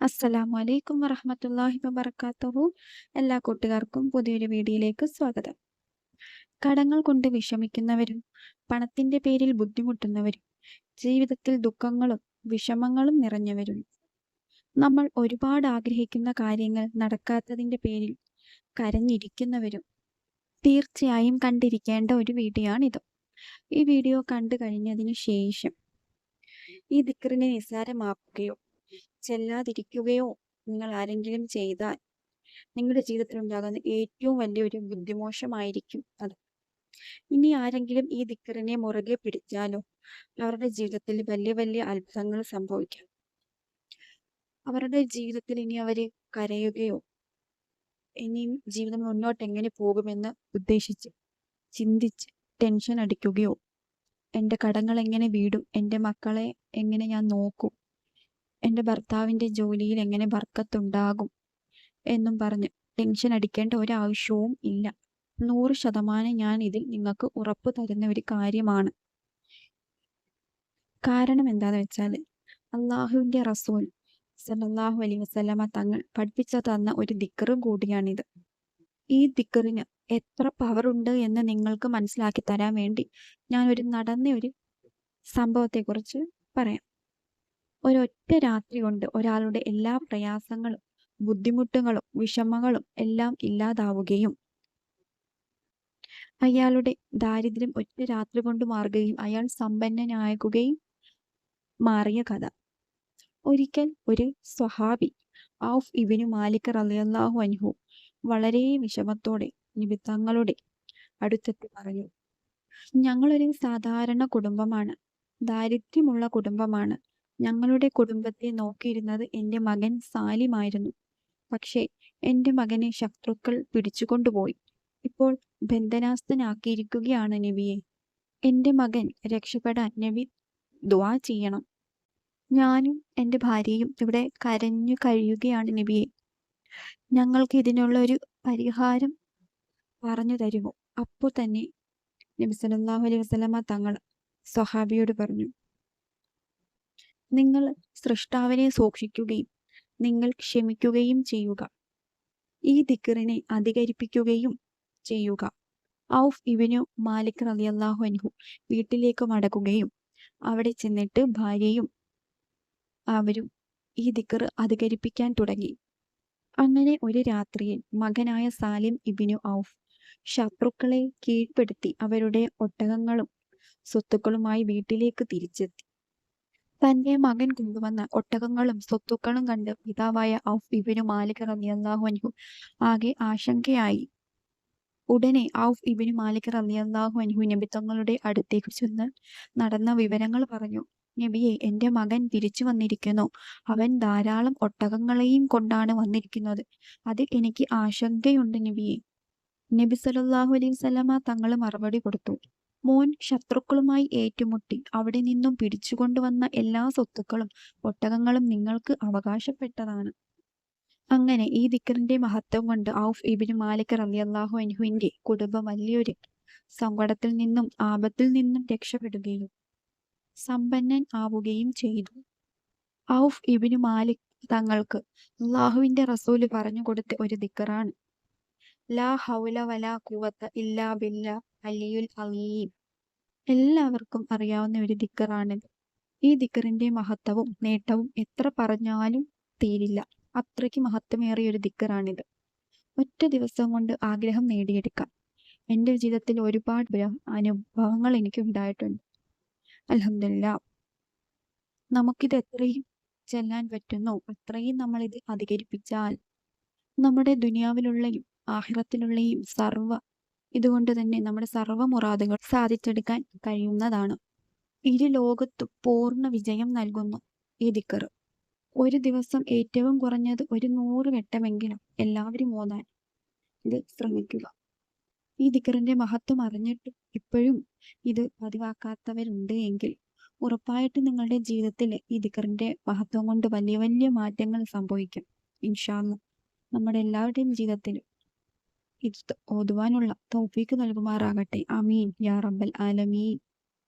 അസ്സലാമു അലൈക്കും വറഹ്മത്തുള്ളാഹി വബറകാതുഹു എല്ലാ കൂട്ടുകാർക്കും പുതിയൊരു വീഡിയോയിലേക്ക് സ്വാഗതം. കടങ്ങൾ കൊണ്ട് വിഷമിക്കുന്നവരും പണത്തിന്റെ പേരിൽ ബുദ്ധിമുട്ടുന്നവരും ജീവിതത്തിൽ ദുഃഖങ്ങളും വിഷമങ്ങളും നിറഞ്ഞവരും. നമ്മൾ ഒരുപാട് ആഗ്രഹിക്കുന്ന കാര്യങ്ങൾ നടക്കാത്തതിന്റെ പേരിൽ കരഞ്ഞിരിക്കുന്നവരും തീർച്ചയായും കണ്ടിരിക്കേണ്ട ഒരു വീഡിയോ ആണിത് ഈ വീഡിയോ കണ്ടു കഴിഞ്ഞതിന് ശേഷം ഈ ദിക്കറിനെ നിസ്സാരമാക്കുകയോ ചെല്ലാതിരിക്കുകയോ നിങ്ങൾ ആരെങ്കിലും ചെയ്താൽ നിങ്ങളുടെ ജീവിതത്തിൽ ഉണ്ടാകുന്ന ഏറ്റവും വലിയൊരു ബുദ്ധിമോശമായിരിക്കും അത്. ഇനി ആരെങ്കിലും ഈ ദിക്കറിനെ മുറുകെ പിടിച്ചാലോ അവരുടെ ജീവിതത്തിൽ വലിയ വലിയ അത്ഭുതങ്ങൾ സംഭവിക്കാം. അവരുടെ ജീവിതത്തിൽ ഇനി അവർ കരയുകയോ ഇനി ജീവിതം മുന്നോട്ട് എങ്ങനെ പോകുമെന്ന് ഉദ്ദേശിച്ച് ചിന്തിച്ച് ടെൻഷൻ അടിക്കുകയോ എന്റെ കടങ്ങൾ എങ്ങനെ വീടും എന്റെ മക്കളെ എങ്ങനെ ഞാൻ നോക്കും എന്റെ ഭർത്താവിന്റെ ജോലിയിൽ എങ്ങനെ ബർക്കത്തുണ്ടാകും എന്നും പറഞ്ഞു. ടെൻഷൻ അടിക്കേണ്ട ഒരാവശ്യവും ഇല്ല. നൂറ് ശതമാനം ഞാൻ ഇതിൽ നിങ്ങൾക്ക് ഉറപ്പ് തരുന്ന ഒരു കാര്യമാണ്. കാരണം എന്താന്ന് വെച്ചാൽ അള്ളാഹുവിന്റെ റസൂൽ സല്ലല്ലാഹു അലൈഹി വസല്ലമ തങ്ങൾ പഠിപ്പിച്ചു തന്ന ഒരു ദിക്കറും കൂടിയാണിത്. ഈ ദിക്കറിന് എത്ര പവർ ഉണ്ട് എന്ന് നിങ്ങൾക്ക് മനസ്സിലാക്കി തരാൻ വേണ്ടി ഞാൻ ഒരു നടന്ന ഒരു സംഭവത്തെക്കുറിച്ച് പറയാം. ഒരൊറ്റ രാത്രി കൊണ്ട് ഒരാളുടെ എല്ലാ പ്രയാസങ്ങളും ബുദ്ധിമുട്ടുകളും വിഷമങ്ങളും എല്ലാം ഇല്ലാതാവുകയും അയാളുടെ ദാരിദ്ര്യം ഒറ്റ രാത്രി കൊണ്ട് മാറുകയും അയാൾ സമ്പന്നനാകുകയും മാറിയ കഥ. ഒരിക്കൽ ഒരു സ്വഹാബി ഔഫ് ഇബിനു മാലിക് റളിയല്ലാഹു അൻഹു വളരെ വിഷമത്തോടെ നിബിത്തങ്ങളുടെ അടുത്തെത്തി പറഞ്ഞു ഞങ്ങളൊരു സാധാരണ കുടുംബമാണ് ദാരിദ്ര്യമുള്ള കുടുംബമാണ് ഞങ്ങളുടെ കുടുംബത്തെ നോക്കിയിരുന്നത് എന്റെ മകൻ സാലിമായിരുന്നു. പക്ഷേ എന്റെ മകനെ ശത്രുക്കൾ പിടിച്ചുകൊണ്ടുപോയി. ഇപ്പോൾ ബന്ധനാസ്ഥനാക്കിയിരിക്കുകയാണ് നബിയെ. എന്റെ മകൻ രക്ഷപ്പെടാൻ നബി ദുആ ചെയ്യണം. ഞാനും എന്റെ ഭാര്യയും ഇവിടെ കരഞ്ഞു കഴിയുകയാണ് നബിയെ. ഞങ്ങൾക്ക് ഇതിനുള്ള ഒരു പരിഹാരം പറഞ്ഞു തരുമോ? അപ്പോൾ തന്നെ നബി അലൈഹി വസല്ലമ തങ്ങൾ സ്വഹാബിയോട് പറഞ്ഞു നിങ്ങൾ സൃഷ്ടാവിനെ സൂക്ഷിക്കുകയും നിങ്ങൾ ക്ഷമിക്കുകയും ചെയ്യുക. ഈ ദിക്കറിനെ അധികരിപ്പിക്കുകയും ചെയ്യുക. ഔഫ് ഇബിനു മാലിക് റളിയല്ലാഹു അൻഹു വീട്ടിലേക്ക് മടക്കുകയും അവിടെ ചെന്നിട്ട് ഭാര്യയും അവരും ഈ ദിക്കർ അധികരിപ്പിക്കാൻ തുടങ്ങി. അങ്ങനെ ഒരു രാത്രിയിൽ മകനായ സാലിം ഇബിനു ഔഫ് ശത്രുക്കളെ കീഴ്പ്പെടുത്തി അവരുടെ ഒട്ടകങ്ങളും സ്വത്തുക്കളുമായി വീട്ടിലേക്ക് തിരിച്ചെത്തി. തന്റെ മകൻ കൊണ്ടുവന്ന ഒട്ടകങ്ങളും സ്വത്തുക്കളും കണ്ട് പിതാവായ ഔഫ് ഇബിനു മാലിക് റളിയല്ലാഹു അൻഹു ആകെ ആശങ്കയായി. ഉടനെ ഔഫ് ഇബിനു മാലിക് റളിയല്ലാഹു അൻഹു നബി തങ്ങളുടെ അടുത്തേക്ക് ചെന്ന് നടന്ന വിവരങ്ങൾ പറഞ്ഞു. നബിയെ എന്റെ മകൻ തിരിച്ചു വന്നിരിക്കുന്നു. അവൻ ധാരാളം ഒട്ടകങ്ങളെയും കൊണ്ടാണ് വന്നിരിക്കുന്നത്. അത് എനിക്ക് ആശങ്കയുണ്ട് നബിയെ. നബി സല്ലല്ലാഹു അലൈഹി വസല്ലമ തങ്ങൾ മറുപടി കൊടുത്തു. മോൻ ശത്രുക്കളുമായി ഏറ്റുമുട്ടി. അവിടെ നിന്നും പിടിച്ചുകൊണ്ടുവന്ന എല്ലാ സ്വത്തുക്കളും ഒട്ടകങ്ങളും നിങ്ങൾക്ക് അവകാശപ്പെട്ടതാണ്. അങ്ങനെ ഈ ദിക്കറിന്റെ മഹത്വം കൊണ്ട് ഔഫ് ഇബിന് മാലിക് റളിയല്ലാഹു അൻഹുവിന്റെ കുടുംബം വലിയൊരു സങ്കടത്തിൽ നിന്നും ആപത്തിൽ നിന്നും രക്ഷപ്പെടുകയും സമ്പന്നൻ ആവുകയും ചെയ്തു. ഔഫ് ഇബിന് മാലിക് തങ്ങൾക്ക് അള്ളാഹുവിന്റെ റസൂൽ പറഞ്ഞു കൊടുത്ത ഒരു ദിക്കറാണ്. ലാ ഹൗല ഇല്ലാ അലീം. എല്ലാവർക്കും അറിയാവുന്ന ഒരു ദിക്കറാണിത് ഈ ദിക്കറിന്റെ മഹത്വവും നേട്ടവും എത്ര പറഞ്ഞാലും തീരില്ല. അത്രയ്ക്ക് മഹത്വമേറിയ ഒരു ദിക്കറാണിത്. ഒറ്റ ദിവസം കൊണ്ട് ആഗ്രഹം നേടിയെടുക്കാം. എന്റെ ജീവിതത്തിൽ ഒരുപാട് അനുഭവങ്ങൾ എനിക്ക് ഉണ്ടായിട്ടുണ്ട്. അലഹമില്ല നമുക്കിത് എത്രയും ചെല്ലാൻ പറ്റുന്നു. അത്രയും നമ്മൾ ഇത് അധികരിപ്പിച്ചാൽ നമ്മുടെ ദുനിയാവിലുള്ളയും ആഹിറത്തിലുള്ളയും സർവ ഇതുകൊണ്ട് തന്നെ നമ്മുടെ സർവ മുറാദുകൾ സാധിച്ചെടുക്കാൻ കഴിയുന്നതാണ്. ഇരു ലോകത്തും പൂർണ വിജയം നൽകുന്നു ഈ ദിക്കർ ഒരു ദിവസം ഏറ്റവും കുറഞ്ഞത് ഒരു നൂറ് വട്ടമെങ്കിലും എല്ലാവരും ഓതാൻ ഇത് ശ്രമിക്കുക. ഈ ദിക്കറിന്റെ മഹത്വം അറിഞ്ഞിട്ട് ഇപ്പോഴും ഇത് പതിവാക്കാത്തവരുണ്ട് എങ്കിൽ ഉറപ്പായിട്ടും നിങ്ങളുടെ ജീവിതത്തിൽ ഈ ദിക്കറിന്റെ മഹത്വം കൊണ്ട് വലിയ വലിയ മാറ്റങ്ങൾ സംഭവിക്കും. ഇൻഷാന്ന് നമ്മുടെ എല്ലാവരുടെയും ജീവിതത്തിൽ ഇത് ഓതുവാനുള്ള തൗഫീക്ക് നൽകുമാറാകട്ടെ. അമീൻ യാ റബ്ബൽ ആലമീൻ.